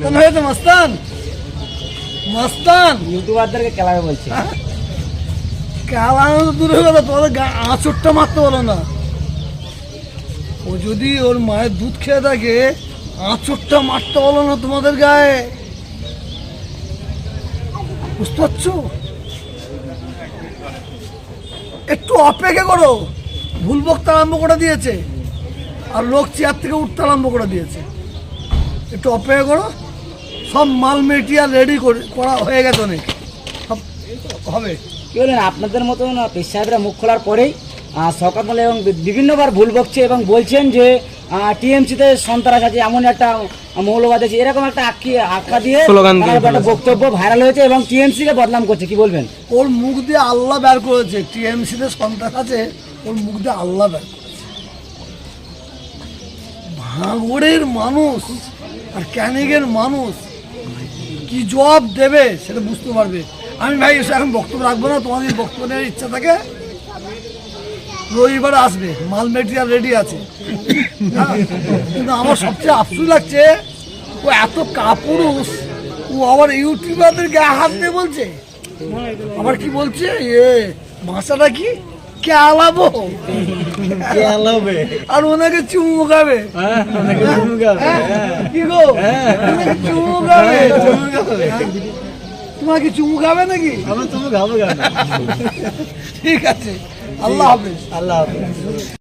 কেন হয়েছে মাস্তান? মাস্তান! ইউটিউবারদেরকে খেলাবে বলছে। কালানো তো দূরে গেল তোমাদের আঁচড়টা মারতে বলো না। ও যদি ওর মায়ের দুধ খেয়ে থাকে আঁচড়টা মারতে বলো না তোমাদের গায়ে। বুঝতে পারছ? একটু অপেক্ষা করো। ভুল বকতে আরম্ভ করে দিয়েছে। আর লোক চেয়ার থেকে উঠতে আরম্ভ করে দিয়েছে। একটু অপেক্ষা করো। সব মাল মেটেরিয়াল রেডি করে করা হয়ে গেছে অনেক। সব হবে। কি বলেন আপনাদের মতন পেশ সাহেবরা মুখ খোলার পরেই সরকার এবং বিভিন্নবার ভুল বকছে এবং বলছেন যে টিএমসিতে সন্ত্রাস আছে এমন একটা মৌলবাদ আছে এরকম একটা আঁকি আঁকা দিয়ে স্লোগান দিয়ে তার একটা বক্তব্য ভাইরাল হয়েছে এবং টিএমসি কে বদনাম করছে কি বলবেন? ওর মুখ দিয়ে আল্লাহ বের করেছে টিএমসিতে সন্ত্রাস আছে ওর মুখ দিয়ে আল্লাহ বের করেছে। ভাঙড়ের মানুষ আর ক্যানিগের মানুষ কি জবাব দেবে সেটা বুঝতে পারবে। আমি ভাই এসে এখন বক্তব্য রাখব না তোমাদের বক্তব্য নেওয়ার ইচ্ছা থাকে রবিবার আসবে মাল মেটেরিয়াল রেডি আছে। হ্যাঁ, কিন্তু আমার সবচেয়ে আফসোস লাগছে ও এত কাপুরুষ ও আবার ইউটিউবারদের গায়ে হাত দিয়ে বলছে। আবার কি বলছে? এ ভাষাটা কি? কেলাবো আর ওনাকে চুমু খাবে। হ্যাঁ, কি গো? চুমু খাবে? তোমাকে চুমু খাবে। নাকি? ঠিক আছে আল্লাহ হাফিজ। আল্লাহ হাফেজ।